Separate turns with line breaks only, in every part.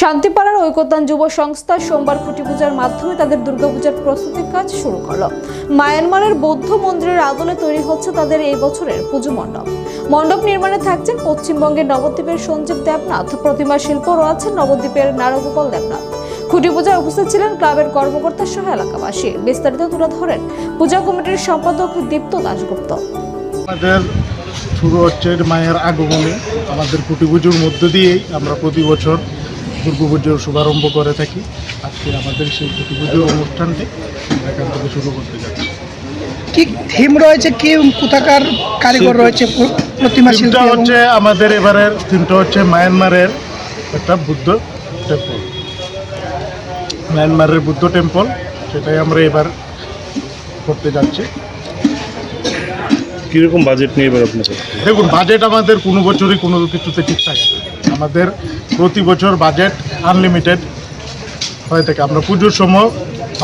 শান্তিপাড়ার ঐকতান যুব সংস্থা সোমবার খুঁটি পূজার মাধ্যমে তাদের দুর্গাপূজার প্রস্তুতির কাজ শুরু করল। মায়ানমারের বৌদ্ধ মন্দিরের আদলে তৈরি হচ্ছে তাদের এই বছরের পুজো মণ্ডপ। মণ্ডপ নির্মাণে থাকছেন পশ্চিমবঙ্গের নবদ্বীপের সঞ্জীব দেবনাথ, প্রতিমা শিল্প রয়েছেন নবদ্বীপের নারগোপাল দেবনাথ। খুঁটি পূজায় উপস্থিত ছিলেন ক্লাবের কর্মকর্তা সহ এলাকাবাসী। বিস্তারিত তুলে ধরেন পূজা কমিটির সম্পাদক দীপ্ত দাশগুপ্ত।
আমাদের শুরু হচ্ছে মায়ের আগমনে। আমাদের কুটি পুজোর মধ্য দিয়েই আমরা প্রতি বছর দুর্গা পুজোর শুভারম্ভ করে থাকি। আজকে আমাদের সেই দুর্গাপুজোর অনুষ্ঠানটি এখান থেকে শুরু করতে যাচ্ছি।
কি থিম রয়েছে? কি কোথাকার কারিগর রয়েছে? প্রতিমা
হচ্ছে আমাদের এবারের থিমটা হচ্ছে মায়ানমারের একটা বুদ্ধ টেম্পল মায়ানমারের বুদ্ধ টেম্পল সেটাই আমরা এবার করতে যাচ্ছি।
কীরকম বাজেট নিয়ে এবার আপনাদের?
দেখুন বাজেট আমাদের কোনো বছরই কোনো কিছুতে ঠিক থাকে আমাদের প্রতি বছর বাজেট আনলিমিটেড হয়ে থাকে। আমরা পুজোর সময়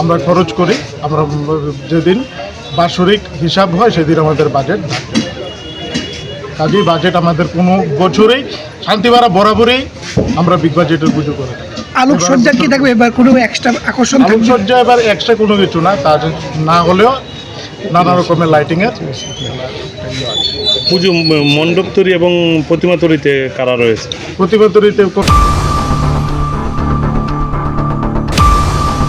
আমরা খরচ করি। আমরা যেদিন বাৎসরিক হিসাব হয় সেদিন আমাদের বাজেট থাকে। কাজেই বাজেট আমাদের কোনো বছরেই শান্তিবাড়া বরাবরই আমরা বিগ বাজেটের পুজো করে থাকি।
আলোকসজ্জা কি থাকবে? এবার কোনো এক্সট্রা আকর্ষণ
আলোকসজ্জা এবার এক্সট্রা কোনো কিছু না। তার না হলেও নানা রকমের লাইটিং
এর। পুজো মণ্ডপ তৈরি এবং প্রতিমা তৈরিতে কারা রয়েছে?
প্রতিবাদরিতে